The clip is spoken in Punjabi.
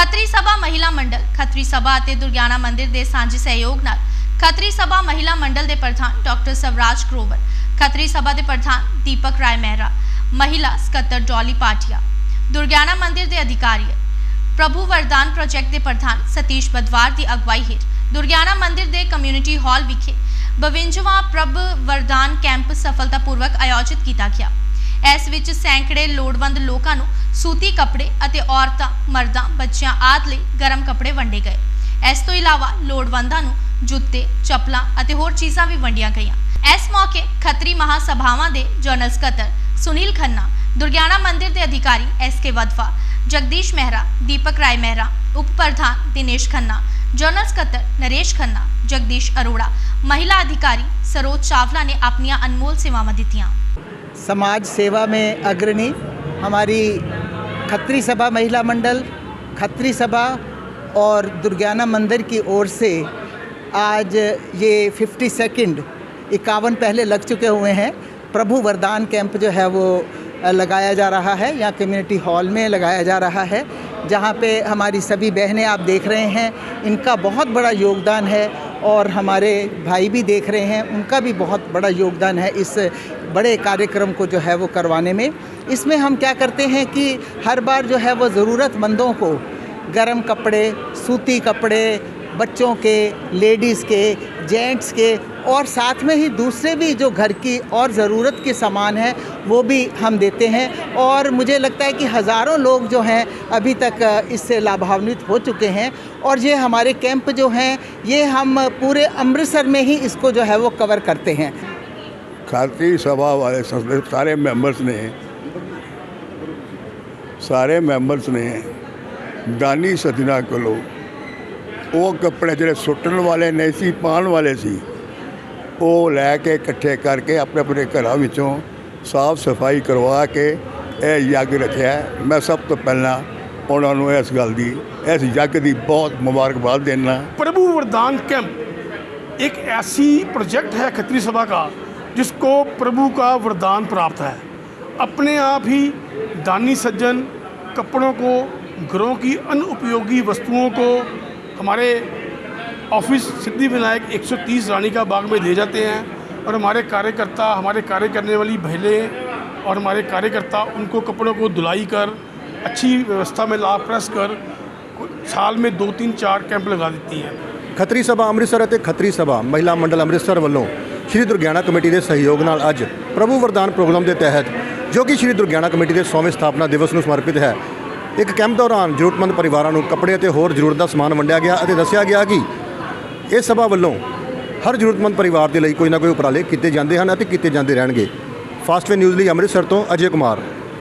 ਖੱਤਰੀ ਸਭਾ ਮਹਿਲਾ ਮੰਡਲ, ਖੱਤਰੀ ਸਭਾ ਅਤੇ ਦੁਰਗਿਆਨਾ ਮੰਦਿਰ ਦੇ ਸਾਂਝੇ ਸਹਿਯੋਗ ਨਾਲ ਖੱਤਰੀ ਸਭਾ ਮਹਿਲਾ ਮੰਡਲ ਦੇ ਪ੍ਰਧਾਨ ਡਾਕਟਰ ਸਵਰਾਜ ਗਰੋਵਰ, ਖੱਤਰੀ ਸਭਾ ਦੇ ਪ੍ਰਧਾਨ ਦੀਪਕ ਰਾਏ ਮਹਿਰਾ, ਮਹਿਲਾ ਸਕੱਤਰ ਡੋਲੀ ਪਾਟਿਆ ਦੁਰਗਿਆਨਾ ਮੰਦਿਰ ਦੇ ਅਧਿਕਾਰੀ ਪ੍ਰਭੂ ਵਰਦਾਨ ਪ੍ਰੋਜੈਕਟ ਦੇ ਪ੍ਰਧਾਨ ਸਤੀਸ਼ ਬਦਵਾਰ ਦੀ ਅਗਵਾਈ ਹੇਠ ਦੁਰਗਿਆਨਾ ਮੰਦਿਰ ਦੇ ਕਮਿਊਨਿਟੀ ਹਾਲ ਵਿਖੇ 52ਵਾਂ ਪ੍ਰਭ ਵਰਦਾਨ ਕੈਂਪ ਸਫਲਤਾਪੂਰਵਕ ਆਯੋਜਿਤ ਕੀਤਾ ਗਿਆ। ਇਸ ਵਿੱਚ ਸੈਂਕੜੇ ਲੋੜਵੰਦ ਲੋਕਾਂ ਨੂੰ ਸੂਤੀ ਕੱਪੜੇ ਅਤੇ ਔਰਤਾਂ, ਮਰਦਾਂ, ਬੱਚਿਆਂ ਆਦਿ ਲਈ ਗਰਮ ਕੱਪੜੇ ਵੰਡੇ ਗਏ। ਇਸ ਤੋਂ ਇਲਾਵਾ ਲੋੜਵੰਦਾਂ ਨੂੰ ਜੁੱਤੇ, ਚੱਪਲਾਂ ਅਤੇ ਹੋਰ ਚੀਜ਼ਾਂ ਵੀ ਵੰਡੀਆਂ ਗਈਆਂ। ਇਸ ਮੌਕੇ ਖੱਤਰੀ ਮਹਾ ਸਭਾਵਾਂ ਦੇ ਜਨਰਲ ਸਕੱਤਰ ਸੁਨੀਲ ਖੰਨਾ, ਦੁਰਗਿਆਣਾ ਮੰਦਿਰ ਦੇ ਅਧਿਕਾਰੀ ਐਸ ਕੇ ਵਦਵਾ, ਜਗਦੀਸ਼ ਮਹਿਰਾ, ਦੀਪਕ ਰਾਏ ਮਹਿਰਾ, ਉਪ ਪ੍ਰਧਾਨ ਦਿਨੇਸ਼ ਖੰਨਾ जनरल सकत्र नरेश खन्ना, जगदीश अरोड़ा, महिला अधिकारी सरोज चावला ने अपनी अनमोल सेवा दी समाज सेवा में अग्रणी हमारी खत्री सभा महिला मंडल, खत्री सभा और दुर्गाना मंदिर की ओर से आज ये फिफ्टी सेकेंड इक्यावन पहले लग चुके हुए हैं। प्रभु वरदान कैंप जो है वो लगाया जा रहा है या कम्युनिटी हॉल में लगाया जा रहा है। जहाँ पे हमारी सभी बहनें आप देख रहे हैं, इनका बहुत बड़ा योगदान है और हमारे भाई भी देख रहे हैं, उनका भी बहुत बड़ा योगदान है इस बड़े कार्यक्रम को जो है वो करवाने में। इसमें हम क्या करते हैं कि हर बार जो है वो ज़रूरतमंदों को गर्म कपड़े, सूती कपड़े बच्चों के, लेडीज़ के, जेंट्स के और साथ में ही दूसरे भी जो घर की और ज़रूरत के सामान हैं, वो भी हम देते हैं। और मुझे लगता है कि हज़ारों लोग जो हैं, अभी तक इससे लाभान्वित हो चुके हैं। और ये हमारे कैंप जो हैं, ये हम पूरे अमृतसर में ही इसको जो है वो कवर करते हैं। खाती सभा वाले सारे मेंबर्स ने, सारे मेंबर्स ने, दानी सजना को लोग ਉਹ ਕੱਪੜੇ ਜਿਹੜੇ ਸੁੱਟਣ ਵਾਲੇ ਨਹੀਂ ਸੀ ਪਾਉਣ ਵਾਲੇ ਸੀ ਉਹ ਲੈ ਕੇ ਇਕੱਠੇ ਕਰਕੇ ਆਪਣੇ ਆਪਣੇ ਘਰਾਂ ਵਿੱਚੋਂ ਸਾਫ਼ ਸਫਾਈ ਕਰਵਾ ਕੇ ਇਹ ਯੱਗ ਰੱਖਿਆ ਹੈ। ਮੈਂ ਸਭ ਤੋਂ ਪਹਿਲਾਂ ਉਹਨਾਂ ਨੂੰ ਇਸ ਗੱਲ ਦੀ ਇਸ ਯੱਗ ਦੀ ਬਹੁਤ ਮੁਬਾਰਕਬਾਦ ਦੇਣਾ प्रभु वरदान कैंप एक ऐसी प्रोजेक्ट है खत्री सभा का जिसको प्रभु का वरदान प्राप्त है अपने आप ही दानी सज्जन कपड़ों को घरों की अनुपयोगी वस्तुओं को हमारे ऑफिस सिद्धि विनायक 130 रानी का बाग में ले जाते हैं और हमारे कार्यकर्ता हमारे कार्य करने वाली महिलाएं और हमारे कार्यकर्ता उनको कपड़ों को धुलाई कर अच्छी व्यवस्था में ला प्रेस कर साल में दो तीन चार कैंप लगा देती हैं ਖੱਤਰੀ ਸਭਾ ਅੰਮ੍ਰਿਤਸਰ ਅਤੇ ਖੱਤਰੀ ਸਭਾ ਮਹਿਲਾ ਮੰਡਲ ਅੰਮ੍ਰਿਤਸਰ ਵੱਲੋਂ ਸ਼੍ਰੀ ਦੁਰਗਿਆਨਾ ਕਮੇਟੀ ਦੇ ਸਹਿਯੋਗ ਨਾਲ ਅੱਜ ਪ੍ਰਭੂ ਵਰਦਾਨ ਪ੍ਰੋਗਰਾਮ ਦੇ ਤਹਿਤ ਜੋ ਕਿ ਸ਼੍ਰੀ ਦੁਰਗਿਆਨਾ ਕਮੇਟੀ ਦੇ 100ਵੇਂ ਸਥਾਪਨਾ ਦਿਵਸ ਨੂੰ ਸਮਰਪਿਤ ਹੈ ਇੱਕ ਕੈਂਪ ਦੌਰਾਨ ਜ਼ਰੂਰਤਮੰਦ ਪਰਿਵਾਰਾਂ ਨੂੰ ਕੱਪੜੇ ਅਤੇ ਹੋਰ ਜ਼ਰੂਰਤ ਦਾ ਸਮਾਨ ਵੰਡਿਆ ਗਿਆ ਅਤੇ ਦੱਸਿਆ ਗਿਆ ਕਿ ਇਸ ਸਭਾ ਵੱਲੋਂ ਹਰ ਜ਼ਰੂਰਤਮੰਦ ਪਰਿਵਾਰ ਦੇ ਲਈ ਕੋਈ ਨਾ ਕੋਈ ਉਪਰਾਲੇ ਕੀਤੇ ਜਾਂਦੇ ਹਨ ਅਤੇ ਕੀਤੇ ਜਾਂਦੇ ਰਹਿਣਗੇ। ਫਾਸਟਵੇ ਨਿਊਜ਼ ਲਈ ਅੰਮ੍ਰਿਤਸਰ ਤੋਂ ਅਜੇ ਕੁਮਾਰ।